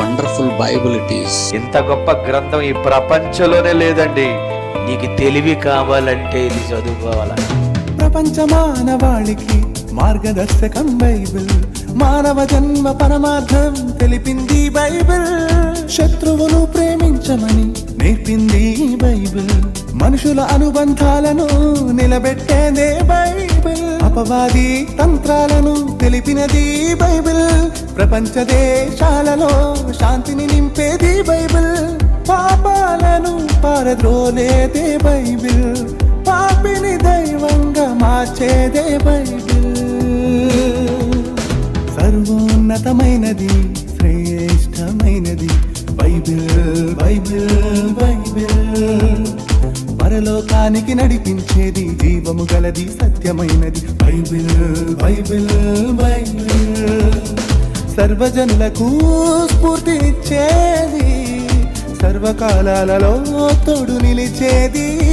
Wonderful Bible it is ఇంత గొప్ప గ్రంథం ఈ ప్రపంచంలోనే లేదండి. నీకు తెలివి కావాలంటే ఇది చదువుకోవాలా? ప్రపంచ మానవాళికి మార్గదర్శకం బైబిల్. మానవ జన్మ పరమార్థం తెలిపింది బైబిల్. శత్రువును ప్రేమించమని నేర్పింది బైబిల్. మనుషుల అనుబంధాలను నిలబెట్టేదే బైబిల్. అపవాది తంత్రాలను తెలిపినది బైబిల్. ప్రపంచ దేశాలలో శాంతిని నింపేది బైబిల్. పాపాలను పారద్రోలేదే బైబిల్. పాపిని దైవంగా మార్చేదే బైబిల్. సర్వోన్నతమైనది శ్రేష్టమైనది బైబిల్ బైబిల్ బైబిల్. లోకానికి నడిపించేది జీవము గలది సత్యమైనది. Bible Bible Bible. సర్వజనులకు స్ఫూర్తినిచ్చేది సర్వకాలాలలో తోడు నిలిచేది.